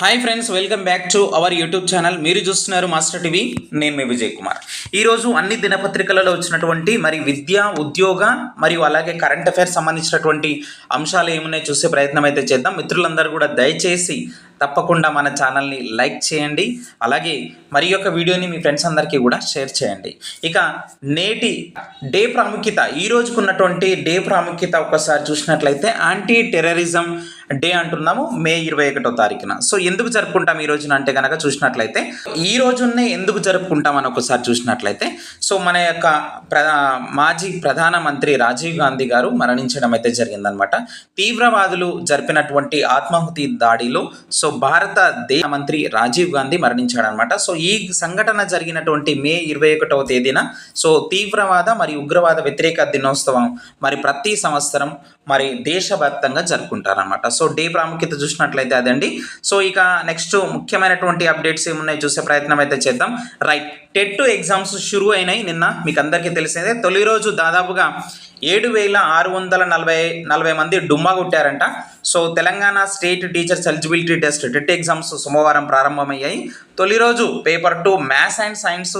Hi friends welcome back to our YouTube channel మీరు చూస్తున్నారు master TV నేను మీ విజయ్ కుమార్. ఈరోజు అన్ని దినపత్రికలలో వచ్చినటువంటి మరి విద్య ఉద్యోగ మరియు అలాగే కరెంట్ అఫైర్స్ సంబంధించినటువంటి అంశాలు ఏమున్నాయో చూసే ప్రయత్నం అయితే చేద్దాం. మిత్రులందరూ కూడా దయచేసి తప్పకుండా మన ఛానల్ని లైక్ చేయండి. అలాగే మరి యొక్క వీడియోని మీ ఫ్రెండ్స్ అందరికీ కూడా షేర్ చేయండి. ఇక నేటి డే ప్రాముఖ్యత ఈ రోజుకున్నటువంటి డే ప్రాముఖ్యత ఒకసారి చూసినట్లయితే యాంటీ టెర్రరిజం డే అంటున్నాము మే ఇరవై ఒకటో తారీఖున. సో ఎందుకు జరుపుకుంటాం ఈ రోజున అంటే కనుక చూసినట్లయితే ఈ రోజున్నే ఎందుకు జరుపుకుంటాం అని ఒకసారి చూసినట్లయితే సో మన యొక్క ప్రధా మాజీ ప్రధానమంత్రి రాజీవ్ గాంధీ గారు మరణించడం అయితే జరిగిందనమాట. తీవ్రవాదులు జరిపినటువంటి ఆత్మాహుతి దాడిలో సో భారత దేశ మంత్రి రాజీవ్ గాంధీ మరణించాడనమాట. సో ఈ సంఘటన జరిగినటువంటి మే ఇరవై ఒకటవ తేదీన సో తీవ్రవాద మరియు ఉగ్రవాద వ్యతిరేక దినోత్సవం మరి ప్రతి సంవత్సరం మరి దేశవ్యాప్తంగా జరుపుకుంటారనమాట సో డే ప్రాముఖ్యత చూసినట్లయితే అదండి. సో ఇక నెక్స్ట్ ముఖ్యమైనటువంటి అప్డేట్స్ ఏమున్నాయి చూసే ప్రయత్నం అయితే చేద్దాం. రైట్ టెట్ ఎగ్జామ్స్ షురు అయినాయి నిన్న. మీకు అందరికీ తెలిసిందే. తొలి రోజు దాదాపుగా ఏడు వేల ఆరు వందల నలభై నలభై మంది డుమ్మా కొట్టారంట. So Telangana state teachers eligibility test TET exams సోమవారం ప్రారంభమయ్యాయి. తొలి రోజు paper two maths and science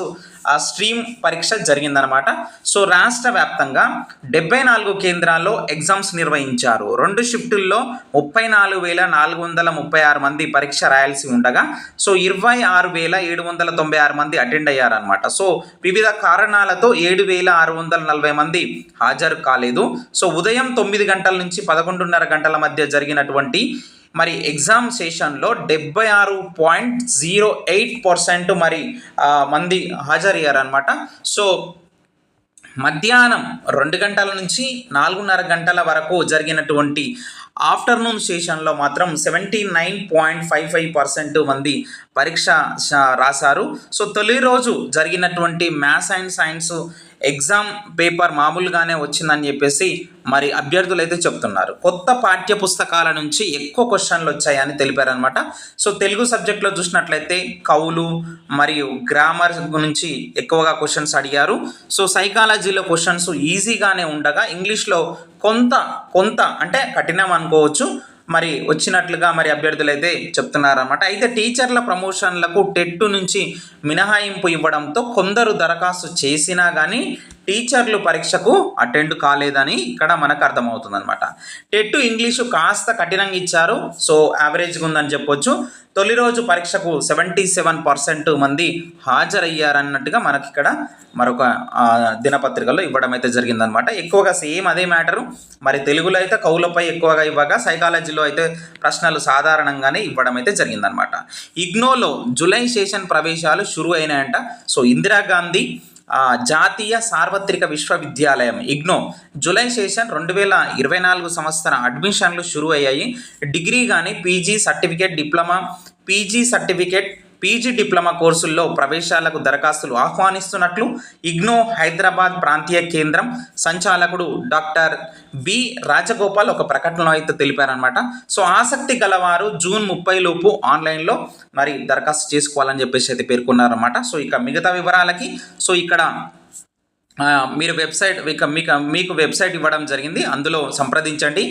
stream పరీక్ష జరిగిందనమాట. సో రాష్ట్ర వ్యాప్తంగా డెబ్బై నాలుగు కేంద్రాల్లో ఎగ్జామ్స్ నిర్వహించారు. రెండు షిఫ్టుల్లో ముప్పై నాలుగు వేల నాలుగు వందల ముప్పై ఆరు మంది పరీక్ష రాయాల్సి ఉండగా సో ఇరవై ఆరు వేల ఏడు వందల తొంభై ఆరు మంది అటెండ్ అయ్యారనమాట. సో వివిధ కారణాలతో ఏడు వేల ఆరు వందల నలభై మంది హాజరు కాలేదు. సో ఉదయం తొమ్మిది గంటల నుంచి పదకొండున్నర గంటల మధ్య జరిగినటువంటి మరి ఎగ్జామ్ సెషన్లో డెబ్బై ఆరు పాయింట్ జీరో ఎయిట్ పర్సెంట్ మరి మంది హాజరయ్యారనమాట సో మధ్యాహ్నం రెండు గంటల నుంచి నాలుగున్నర గంటల వరకు జరిగినటువంటి ఆఫ్టర్నూన్ సెషన్లో మాత్రం seventy nine point five five percent మంది పరీక్ష రాశారు. సో తొలి రోజు జరిగినటువంటి maths and science exam paper మామూలుగానే వచ్చిందని చెప్పేసి మరి అభ్యర్థులు అయితే చెప్తున్నారు. కొత్త పాఠ్య పుస్తకాల నుంచి ఎక్కువ క్వశ్చన్లు వచ్చాయని తెలిపారనమాట సో తెలుగు సబ్జెక్ట్లో చూసినట్లయితే కవులు మరియు గ్రామర్ గురించి ఎక్కువగా క్వశ్చన్స్ అడిగారు. సో సైకాలజీలో క్వశ్చన్స్ ఈజీగానే ఉండగా ఇంగ్లీష్లో కొంత కొంత అంటే కఠినం అనుకోవచ్చు. మరి వచ్చినట్లుగా మరి అభ్యర్థులు అయితే చెప్తున్నారన్నమాట. అయితే టీచర్ల ప్రమోషన్లకు టెట్టు నుంచి మినహాయింపు ఇవ్వడంతో కొందరు దరఖాస్తు చేసినా కానీ టీచర్లు పరీక్షకు అటెండ్ కాలేదని ఇక్కడ మనకు అర్థమవుతుంది అనమాట టెట్ ఇంగ్లీషు కాస్త కఠినంగా ఇచ్చారు. సో యావరేజ్గా ఉందని చెప్పొచ్చు. తొలి రోజు పరీక్షకు సెవెంటీ సెవెన్ పర్సెంట్ మంది హాజరయ్యారన్నట్టుగా మనకి ఇక్కడ మరొక దినపత్రికలో ఇవ్వడం అయితే జరిగిందనమాట ఎక్కువగా సేమ్ అదే మ్యాటరు. మరి తెలుగులో అయితే కవులపై ఎక్కువగా ఇవ్వగా సైకాలజీలో అయితే ప్రశ్నలు సాధారణంగానే ఇవ్వడం అయితే జరిగిందనమాట ఇగ్నోలో జూలై సెషన్ ప్రవేశాలు షురు అయినాయంట సో ఇందిరాగాంధీ జాతీయ సార్వత్రిక విశ్వవిద్యాలయం ఇగ్నో. జూలై సెషన్ రెండు వేల ఇరవై నాలుగు సంవత్సరం అడ్మిషన్లు షురు అయ్యాయి. డిగ్రీ కానీ PG certificate diploma PG certificate PG diploma కోర్సుల్లో ప్రవేశాలకు దరఖాస్తులు ఆహ్వానిస్తున్నట్లు ఇగ్నో హైదరాబాద్ ప్రాంతీయ కేంద్రం సంచాలకుడు డాక్టర్ బి రాజగోపాల్ ఒక ప్రకటనలో అయితే తెలిపారనమాట సో ఆసక్తి గలవారు జూన్ ముప్పై లోపు ఆన్లైన్లో మరి దరఖాస్తు చేసుకోవాలని చెప్పేసి అయితే పేర్కొన్నారన్నమాట. సో ఇక మిగతా వివరాలకి సో ఇక్కడ మీరు వెబ్సైట్ ఇక మీకు మీకు వెబ్సైట్ ఇవ్వడం జరిగింది అందులో సంప్రదించండి.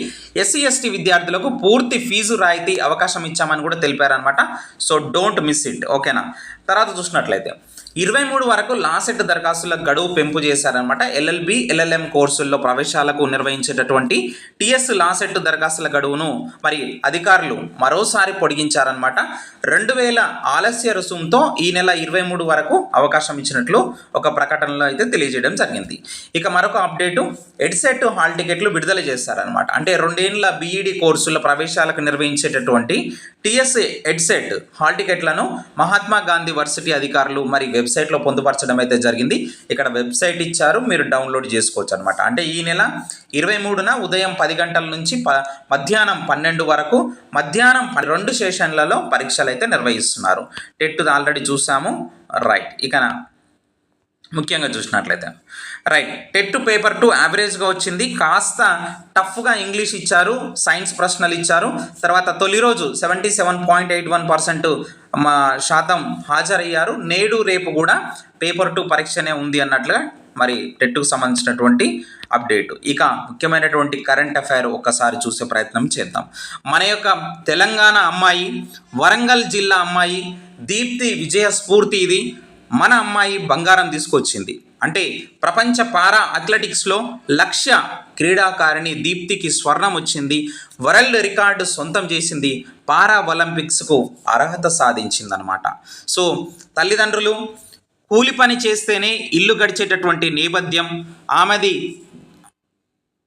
ఎస్సీ ఎస్టీ విద్యార్థులకు పూర్తి ఫీజు రాయితీ అవకాశం ఇచ్చామని కూడా తెలిపారనమాట సో డోంట్ మిస్ ఇట్ ఓకేనా? తర్వాత చూసినట్లయితే ఇరవై మూడు వరకు లాసెట్ దరఖాస్తుల గడువు పెంపు చేశారనమాట ఎల్ఎల్బి ఎల్ఎల్ఎం కోర్సుల్లో ప్రవేశాలకు నిర్వహించేటటువంటి టిఎస్ లాసెట్ దరఖాస్తుల గడువును మరి అధికారులు మరోసారి పొడిగించారనమాట రెండు వేల ఆలస్య రుసుముతో ఈ నెల ఇరవై మూడు వరకు అవకాశం ఇచ్చినట్లు ఒక ప్రకటనలో అయితే తెలియజేయడం జరిగింది. ఇక మరొక అప్డేటు ఎడ్సెట్ హాల్ టికెట్లు విడుదల చేస్తారనమాట అంటే రెండేళ్ళ బీఈడి కోర్సుల ప్రవేశాలకు నిర్వహించేటటువంటి టిఎస్ ఎడ్సెట్ హాల్ టికెట్లను మహాత్మా గాంధీ వర్సిటీ అధికారులు మరి వెబ్సైట్లో పొందుపరచడం అయితే జరిగింది. ఇక్కడ వెబ్సైట్ ఇచ్చారు మీరు డౌన్లోడ్ చేసుకోవచ్చు అనమాట అంటే ఈ నెల ఇరవై మూడున ఉదయం పది గంటల నుంచి ప మధ్యాహ్నం పన్నెండు వరకు మధ్యాహ్నం ప- రెండు సెషన్లలో పరీక్షలు అయితే నిర్వహిస్తున్నారు. టెట్ ఆల్రెడీ చూసాము. రైట్. ఇక ముఖ్యంగా చూసినట్లయితే. రైట్. టెట్ పేపర్ టూ యావరేజ్గా వచ్చింది. కాస్త టఫ్గా ఇంగ్లీష్ ఇచ్చారు సైన్స్ ప్రశ్నలు ఇచ్చారు. తర్వాత తొలి రోజు seventy seven point eight one percent మా శాతం హాజరయ్యారు. నేడు రేపు కూడా పేపర్ టూ పరీక్షనే ఉంది అన్నట్లుగా మరి టెట్కు సంబంధించినటువంటి అప్డేట్. ఇక ముఖ్యమైనటువంటి కరెంట్ అఫైర్ ఒక్కసారి చూసే ప్రయత్నం చేద్దాం. మన యొక్క తెలంగాణ అమ్మాయి వరంగల్ జిల్లా అమ్మాయి దీప్తి విజయ స్ఫూర్తి ఇది. మన అమ్మాయి బంగారం తీసుకొచ్చింది. అంటే ప్రపంచ పారా అథ్లెటిక్స్లో లక్ష్య క్రీడాకారిణి దీప్తికి స్వర్ణం వచ్చింది. వరల్డ్ రికార్డు సొంతం చేసింది పారా ఒలింపిక్స్కు అర్హత సాధించిందనమాట సో తల్లిదండ్రులు కూలి పని చేస్తేనే ఇల్లు గడిచేటటువంటి నేపథ్యం ఆమెది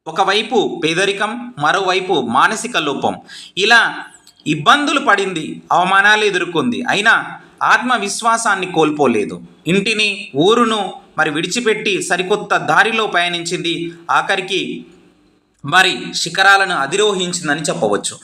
ఒకవైపు పేదరికం మరోవైపు మానసిక లోపం. ఇలా ఇబ్బందులు పడింది అవమానాలు ఎదుర్కొంది. అయినా ఆత్మవిశ్వాసాన్ని కోల్పోలేదు. ఇంటిని ఊరును మరి విడిచిపెట్టి సరికొత్త దారిలో పయనించింది ఆఖరికి మరి శిఖరాలను అధిరోహించిందని చెప్పవచ్చు.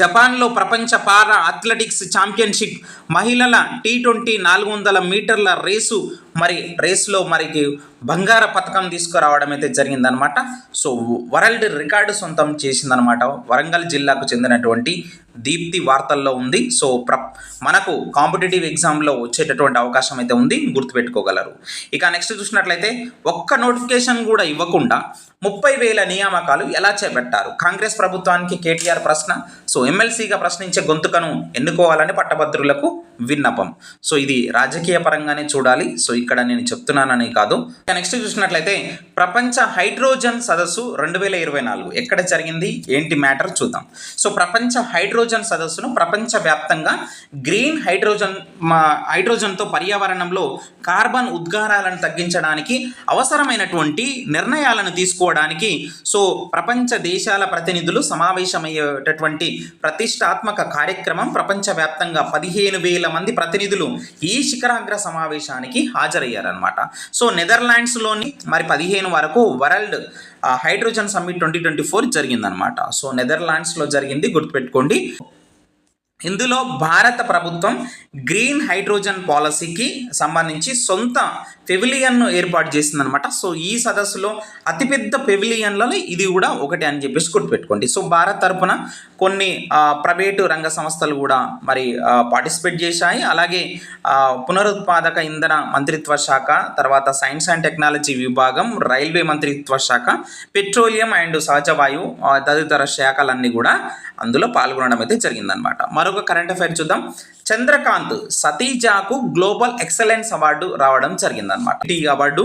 జపాన్లో ప్రపంచ పారా అథ్లెటిక్స్ ఛాంపియన్షిప్ మహిళల టీ ట్వంటీ నాలుగు వందల మీటర్ల రేసు మరి రేసులో మరికి బంగార పథకం తీసుకురావడం అయితే జరిగిందనమాట సో వరల్డ్ రికార్డు సొంతం చేసిందనమాట వరంగల్ జిల్లాకు చెందినటువంటి దీప్తి వార్తల్లో ఉంది. సో ప్ర మనకు కాంపిటేటివ్ ఎగ్జామ్లో వచ్చేటటువంటి అవకాశం అయితే ఉంది. గుర్తుపెట్టుకోగలరు. ఇక నెక్స్ట్ చూసినట్లయితే ఒక్క నోటిఫికేషన్ కూడా ఇవ్వకుండా ముప్పై వేల నియామకాలు ఎలా చేపట్టారు? కాంగ్రెస్ ప్రభుత్వానికి కేటీఆర్ ప్రశ్న సో ఎమ్మెల్సీగా ప్రశ్నించే గొంతుకను ఎన్నుకోవాలని పట్టభద్రులకు విన్నపం. సో ఇది రాజకీయ పరంగానే చూడాలి. సో ఇక్కడ నేను చెప్తున్నానని కాదు. నెక్స్ట్ చూసినట్లయితే ప్రపంచ హైడ్రోజన్ సదస్సు రెండు వేల ఇరవై నాలుగు ఎక్కడ జరిగింది? ఏంటి మ్యాటర్? చూద్దాం. సో ప్రపంచ హైడ్రోజన్ సదస్సును ప్రపంచ వ్యాప్తంగా గ్రీన్ హైడ్రోజన్ మా హైడ్రోజన్తో పర్యావరణంలో కార్బన్ ఉద్గారాలను తగ్గించడానికి అవసరమైనటువంటి నిర్ణయాలను తీసుకోవడానికి సో ప్రపంచ దేశాల ప్రతినిధులు సమావేశమయ్యేటటువంటి ప్రతిష్టాత్మక కార్యక్రమం ప్రపంచవ్యాప్తంగా పదిహేను వేల మంది ప్రతినిధులు ఈ శిఖరాగ్ర సమావేశానికి హాజరయ్యారనమాట సో నెదర్లాండ్స్లోని మరి పదిహేను వరకు world hydrogen summit twenty twenty four జరిగిందనమాట సో నెదర్లాండ్స్లో జరిగింది గుర్తుపెట్టుకోండి. ఇందులో భారత ప్రభుత్వం గ్రీన్ హైడ్రోజన్ పాలసీకి సంబంధించి సొంత పెవిలియన్ను ఏర్పాటు చేసిందనమాట సో ఈ సదస్సులో అతిపెద్ద పెవిలియన్లలో ఇది కూడా ఒకటి అని చెప్పేసి గుర్తుపెట్టుకోండి. సో భారత్ తరపున కొన్ని ప్రైవేటు రంగ సంస్థలు కూడా మరి పార్టిసిపేట్ చేశాయి. అలాగే పునరుత్పాదక ఇంధన మంత్రిత్వ శాఖ తర్వాత సైన్స్ అండ్ టెక్నాలజీ విభాగం రైల్వే మంత్రిత్వ శాఖ పెట్రోలియం అండ్ సహజ వాయువు తదితర శాఖలన్నీ కూడా అందులో పాల్గొనడం అయితే జరిగిందనమాట మరొక కరెంట్ అఫైర్ చూద్దాం. చంద్రకాంత్ సతీజాకు గ్లోబల్ ఎక్సలెన్స్ అవార్డు రావడం జరిగిందనమాట ఈ అవార్డు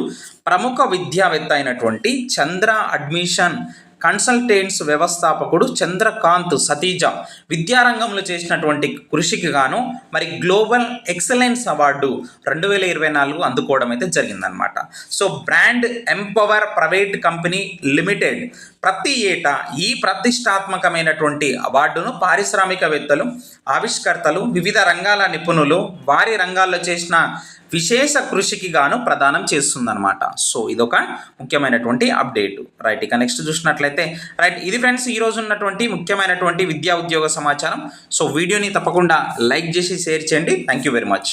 ప్రముఖ విద్యావేత్త అయినటువంటి చంద్ర అడ్మిషన్ కన్సల్టెంట్స్ వ్యవస్థాపకుడు చంద్రకాంత్ సతీజ విద్యారంగంలో చేసినటువంటి కృషికి గాను మరి గ్లోబల్ ఎక్సలెన్స్ అవార్డు రెండు వేల ఇరవై నాలుగు అందుకోవడం అయితే జరిగిందనమాట so brand empower private company limited ప్రతి ఏటా ఈ ప్రతిష్టాత్మకమైనటువంటి అవార్డును పారిశ్రామికవేత్తలు ఆవిష్కర్తలు వివిధ రంగాల నిపుణులు వారి రంగాల్లో చేసిన విశేష కృషికి గాను ప్రదానం చేస్తుందన్నమాట. సో ఇదొక ముఖ్యమైనటువంటి అప్డేట్. రైట్ ఇక నెక్స్ట్ చూసినట్లయితే రైట్ ఇది ఫ్రెండ్స్ ఈ రోజు ఉన్నటువంటి ముఖ్యమైనటువంటి విద్యా ఉద్యోగ సమాచారం. సో వీడియోని తప్పకుండా లైక్ చేసి షేర్ చేయండి. Thank you very much.